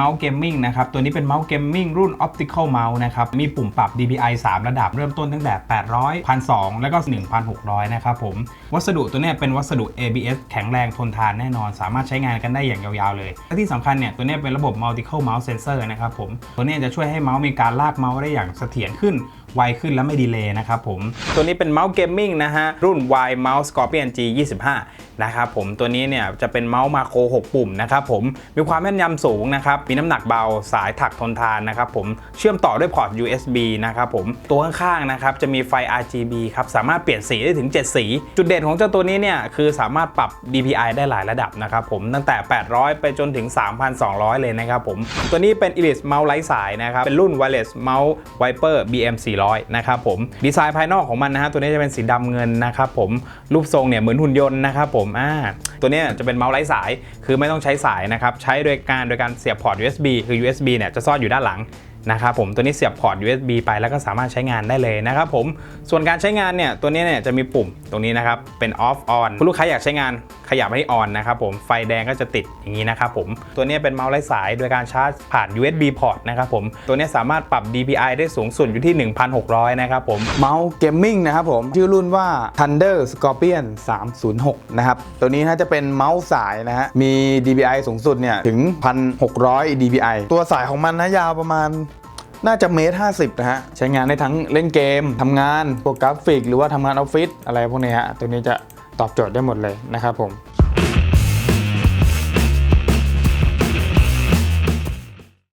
มาส์เกมมิ่งนะครับ ตัวนี้เป็นเมาส์เกมมิ่งรุ่น Optical Mouse นะครับ มีปุ่มปรับ DPI 3 ระดับเริ่มต้นตั้งแต่ 800 1,200 แล้วก็ 1,600 นะครับผม วัสดุตัวนี้เป็นวัสดุ ABS แข็งแรงทนทานแน่นอน สามารถใช้งานกันได้อย่างยาวๆเลย และที่สำคัญเนี่ย ตัวนี้เป็นระบบ Multiple Mouse Sensor นะครับผม ตัวนี้จะช่วยให้เมาส์มีการลากเมาส์ได้อย่างเสถียรขึ้นไวขึ้นและไม่ดีเลย์นะครับผม ตัวนี้เป็นเมาส์เกมมิ่งนะฮะ รุ่น Y Mouse Scorpion G 25นะครับผมตัวนี้เนี่ยจะเป็นเมาส์มาโคร 6 ปุ่มนะครับผมมีความแม่นยำสูงนะครับ มีน้ำหนักเบาสายถักทนทานนะครับผมเชื่อมต่อด้วยพอร์ต USB นะครับผมตัวข้างๆนะครับจะมีไฟ RGB ครับสามารถเปลี่ยนสีได้ถึง 7 สี จุดเด่นของเจ้าตัวนี้เนี่ยคือสามารถปรับ DPI ได้หลายระดับนะครับผมตั้งแต่ 800 ไปจนถึง 3,200 เลยนะครับผมตัวนี้เป็น Iris เมาส์ไร้สายนะครับเป็นรุ่น Wireless Mouse Viper BM 400 นะครับผม ดีไซน์ภายนอกของมันนะฮะ ตัวนี้จะเป็นสีดำเงินนะครับผม รูปทรงเนี่ยเหมือนหุ่นยนต์นะครับผม อ่า ตัวนี้จะเป็นเมาส์ไร้สาย คือไม่ต้องใช้สายนะครับ ใช้โดยการโดยการเสียบพอร์ต USB คือ USB เนี่ยจะซ่อนอยู่ด้านหลังนะครับผมตัวนี้เสียบพอร์ต USB ไปแล้วก็สามารถใช้งานได้เลยนะครับผมส่วนการใช้งานเนี่ยตัวนี้เนี่ยจะมีปุ่มตรงนี้นะครับเป็น off on คุณลูกค้าอยากใช้งาน ขยับให้ on นนะครับผมไฟแดงก็จะติดอย่างนี้นะครับผมตัวนี้เป็นเมาส์ไร้สายโดยการชาร์จผ่าน USB port นะครับผมตัวนี้สามารถปรับ DPI ได้สูงสุดอยู่ที่ 1,600 นะครับผมเมาส์เกมมิ่งนะครับผมชื่อรุ่นว่า Thunder Scorpion 306 นะครับ ตัวนี้น่าจะเป็นเมาส์สายนะฮะมี DPI สูงสุดเนี่ยถึง 1,600 DPI ตัวสายของมันนะยาวประมาณน่าจะเมตรห้าสิบนะฮะ ใช้งานได้ทั้งเล่นเกม ทำงานโปรกราฟิก หรือว่าทำงานออฟฟิศอะไรพวกนี้ฮะ ตัวนี้จะ ตอบโจทย์ได้หมดเลยนะครับผม